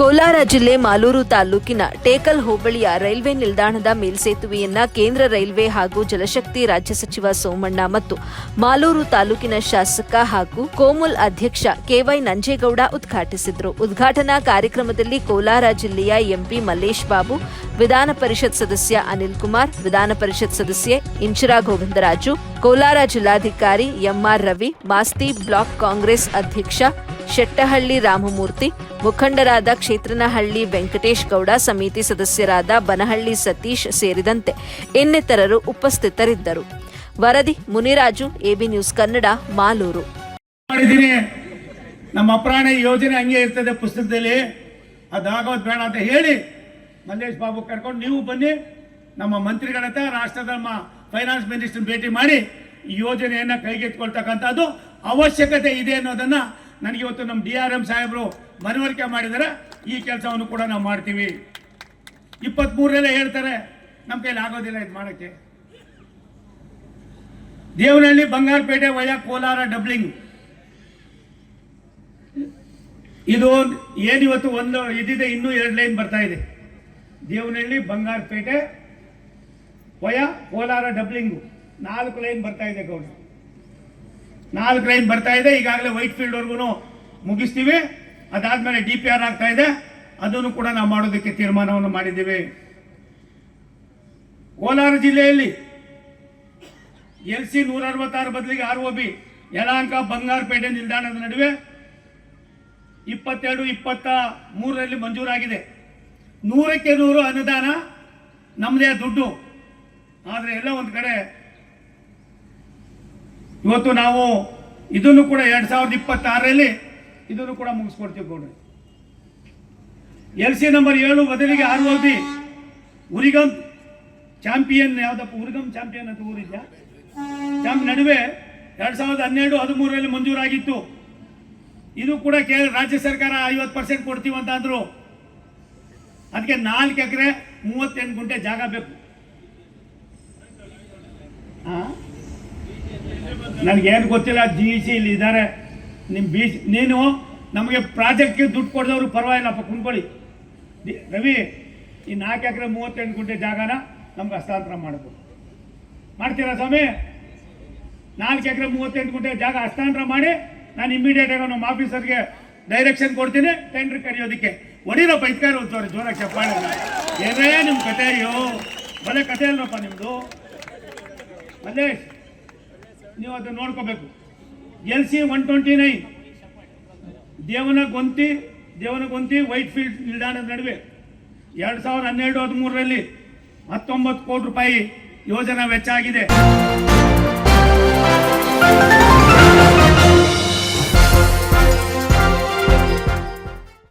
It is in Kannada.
ಕೋಲಾರ ಜಿಲ್ಲೆ ಮಾಲೂರು ತಾಲೂಕಿನ ಟೇಕಲ್ ಹೋಬಳಿಯ ರೈಲ್ವೆ ನಿಲ್ದಾಣದ ಮೇಲ್ಸೇತುವೆಯನ್ನ ಕೇಂದ್ರ ರೈಲ್ವೆ ಹಾಗೂ ಜಲಶಕ್ತಿ ರಾಜ್ಯ ಸಚಿವ ಸೋಮಣ್ಣ ಮತ್ತು ಮಾಲೂರು ತಾಲೂಕಿನ ಶಾಸಕ ಹಾಗೂ ಕೋಮುಲ್ ಅಧ್ಯಕ್ಷ ಕೆವೈ ನಂಜೇಗೌಡ ಉದ್ಘಾಟಿಸಿದರು. ಉದ್ಘಾಟನಾ ಕಾರ್ಯಕ್ರಮದಲ್ಲಿ ಕೋಲಾರ ಜಿಲ್ಲೆಯ ಎಂಪಿ ಮಲ್ಲೇಶ್ ಬಾಬು, ವಿಧಾನ ಪರಿಷತ್ ಸದಸ್ಯ ಅನಿಲ್ ಕುಮಾರ್, ವಿಧಾನ ಪರಿಷತ್ ಸದಸ್ಯೆ ಇಂಚಿರಾ ಗೋವಿಂದರಾಜು, ಕೋಲಾರ ಜಿಲ್ಲಾಧಿಕಾರಿ M R Ravi, Masti block Congress ಅಧ್ಯಕ್ಷ ಶೆಟ್ಟಹಳ್ಳಿ ರಾಮಮೂರ್ತಿ ಮುಖಂಡರಾದ ಕ್ಷೇತ್ರನಹಳ್ಳಿ ವೆಂಕಟೇಶ್ ಗೌಡ, ಸಮಿತಿ ಸದಸ್ಯರಾದ ಬನಹಳ್ಳಿ ಸತೀಶ್ ಸೇರಿದಂತೆ ಇನ್ನಿತರರು ಉಪಸ್ಥಿತರಿದ್ದರು. ವರದಿ, ಮುನಿರಾಜು, ಎಬಿ ನ್ಯೂಸ್ ಕನ್ನಡ, ಮಾಲೂರು. ನಮ್ಮ ಅಪ್ರಾಣ ಯೋಜನೆ ಹಂಗೆ ಇರ್ತದೆ ಪುಸ್ತಕದಲ್ಲಿ. ಅದಾಗೋದು ಬೇಡ ಅಂತ ಹೇಳಿ ಮಲ್ಲೇಶ್ ಬಾಬು ಕರ್ಕೊಂಡು ನೀವು ಬನ್ನಿ. ನಮ್ಮ ಮಂತ್ರಿಗಳ ರಾಷ್ಟ್ರದ ನಮ್ಮ ಫೈನಾನ್ಸ್ ಮಿನಿಸ್ಟರ್ ಭೇಟಿ ಮಾಡಿ ಈ ಯೋಜನೆಯನ್ನ ಕೈಗೆತ್ಕೊಳ್ತಕ್ಕಂಥದ್ದು ಅವಶ್ಯಕತೆ ಇದೆ ಅನ್ನೋದನ್ನ ನನಗೆ ಇವತ್ತು ನಮ್ಮ ಡಿ ಆರ್ ಎಂ ಸಾಹೇಬರು ಮನವರಿಕೆ ಮಾಡಿದರೆ ಈ ಕೆಲಸವನ್ನು ಕೂಡ ನಾವು ಮಾಡ್ತೀವಿ. ಇಪ್ಪತ್ಮೂರರಲ್ಲೇ ಹೇಳ್ತಾರೆ, ನಮ್ಮ ಕೈಲಿ ಆಗೋದಿಲ್ಲ ಇದು ಮಾಡೋಕ್ಕೆ. Devanahalli, Bangarpet via Kolar doubling. ಇದು ಏನಿವತ್ತು ಒಂದು ಇದಿದೆ, ಇನ್ನೂ ಎರಡು ಲೈನ್ ಬರ್ತಾ ಇದೆ. ದೇವನಹಳ್ಳಿ, ಬಂಗಾರಪೇಟೆ ವಯ ಕೋಲಾರ ಡಬ್ಲಿಂಗು. ನಾಲ್ಕು ಲೈನ್ ಬರ್ತಾ ಇದೆ ಗೌಡ ನಾಲ್ಕು ಲೈನ್ ಬರ್ತಾ ಇದೆ, ಈಗಾಗಲೇ ವೈಟ್ ಫೀಲ್ಡ್ ವರ್ಗು ಮುಗಿಸ್ತೀವಿ. ಅದಾದ್ಮೇಲೆ ಡಿ ಪಿ ಆರ್ ಆಗ್ತಾ ಇದೆ. ಅದನ್ನು ಕೂಡ ನಾವು ಮಾಡೋದಕ್ಕೆ ತೀರ್ಮಾನವನ್ನು ಮಾಡಿದ್ದೀವಿ. ಕೋಲಾರ ಜಿಲ್ಲೆಯಲ್ಲಿ ಎಲ್ ಸಿ ನೂರ ಅರವತ್ತಾರು ಬದಲಿಗೆ R O B, Yelahanka, Bangarapete ನಿಲ್ದಾಣದ ನಡುವೆ ಇಪ್ಪತ್ತೆರಡು, ಇಪ್ಪತ್ತ ಮೂರರಲ್ಲಿ ಮಂಜೂರಾಗಿದೆ. ನೂರಕ್ಕೆ ನೂರು ಅನುದಾನ ನಮ್ಮದೇ ದುಡ್ಡು. ಆದರೆ ಎಲ್ಲ ಒಂದು ಕಡೆ ಇವತ್ತು ನಾವು ಇದನ್ನು ಕೂಡ ಎರಡ್ ಸಾವಿರದ ಇಪ್ಪತ್ತಾರರಲ್ಲಿ ಇದನ್ನು ಕೂಡ ಮುಗಿಸ್ಕೊಡ್ತೀವಿ ಗೌಡ್ರೆ. ಎಲ್ ಸಿ ನಂಬರ್ ಏಳು ಬದಲಿಗೆ ಆರು ಅವಧಿ ಬಿ. ಉರಿಗಂ ಚಾಂಪಿಯನ್ ಯಾವುದಪ್ಪ? ಉರಿಗಂ ಚಾಂಪಿಯನ್ ಅಂತ ಊರಿದ್ಯಾ? ಚಾಂಪ್ ನಡುವೆ ಎರಡ್ ಸಾವಿರದ ಹನ್ನೆರಡು, ಹದಿಮೂರರಲ್ಲಿ ಮಂಜೂರಾಗಿತ್ತು. ಇದು ಕೂಡ ಕೇಂದ್ರ ರಾಜ್ಯ ಸರ್ಕಾರ ಐವತ್ತು ಪರ್ಸೆಂಟ್ ಕೊಡ್ತೀವಿ ಅಂತ ಅಂದ್ರು ಅದಕ್ಕೆ ನಾಲ್ಕು ಎಕರೆ ಮೂವತ್ತೆಂಟು ಗುಂಟೆ ಜಾಗ ಬೇಕು. ನನಗೇನು ಗೊತ್ತಿಲ್ಲ ಜಿ ಸಿ ಇಲ್ಲಿ ಇದ್ದಾರೆ. ನಿಮ್ಮ ಬಿ ನೀನು ನಮಗೆ ಪ್ರಾಜೆಕ್ಟ್ಗೆ ದುಡ್ಡು ಕೊಡ್ದವ್ರು ಪರವಾಗಿಲ್ಲಪ್ಪ ಕುಂದ್ಕೊಳ್ಳಿ ರವಿ, ಈ ನಾಲ್ಕು ಎಕರೆ ಮೂವತ್ತೆಂಟು ಗುಂಟೆ ಜಾಗನ ನಮ್ಗೆ ಹಸ್ತಾಂತರ ಮಾಡಬೇಕು ಮಾಡ್ತೀರಾ ಸ್ವಾಮಿ? ನಾಲ್ಕು ಎಕರೆ ಮೂವತ್ತೆಂಟು ಗುಂಟೆ ಜಾಗ ಹಸ್ತಾಂತರ ಮಾಡಿ ನಾನು ಇಮಿಡಿಯೇಟ್ ಆಗಿ ನಮ್ಮ ಆಫೀಸರ್ಗೆ ಡೈರೆಕ್ಷನ್ ಕೊಡ್ತೀನಿ ಟೆಂಡರ್ ಕರೆಯೋದಕ್ಕೆ. ಒಡೀರೋ ಇದ್ಕಾರ ಹೋಗ್ತವ್ರೆ ಜೋರಾಗಿ ಚಪ್ಪಾಳೆ ಏನೇ ನಿಮ್ಮ ಕತೆ ಅಯ್ಯೋ ಬಲೆ ಕತೆ ಅಲ್ಲಪ್ಪ ನಿಮ್ಮದು ಮಲ್ಲೇಶ್ ನೀವು ಅದನ್ನ ನೋಡ್ಕೋಬೇಕು. L C one twenty nine. Devanagonthi Devanagonthi Whitefield ನಿಲ್ದಾಣದ ನಡುವೆ. ಎರಡು ಸಾವಿರದ ಹನ್ನೆರಡು ಹದಿಮೂರರಲ್ಲಿ ಹತ್ತೊಂಬತ್ತು ಕೋಟಿ ರೂಪಾಯಿ ಯೋಜನಾ ವೆಚ್ಚ ಆಗಿದೆ.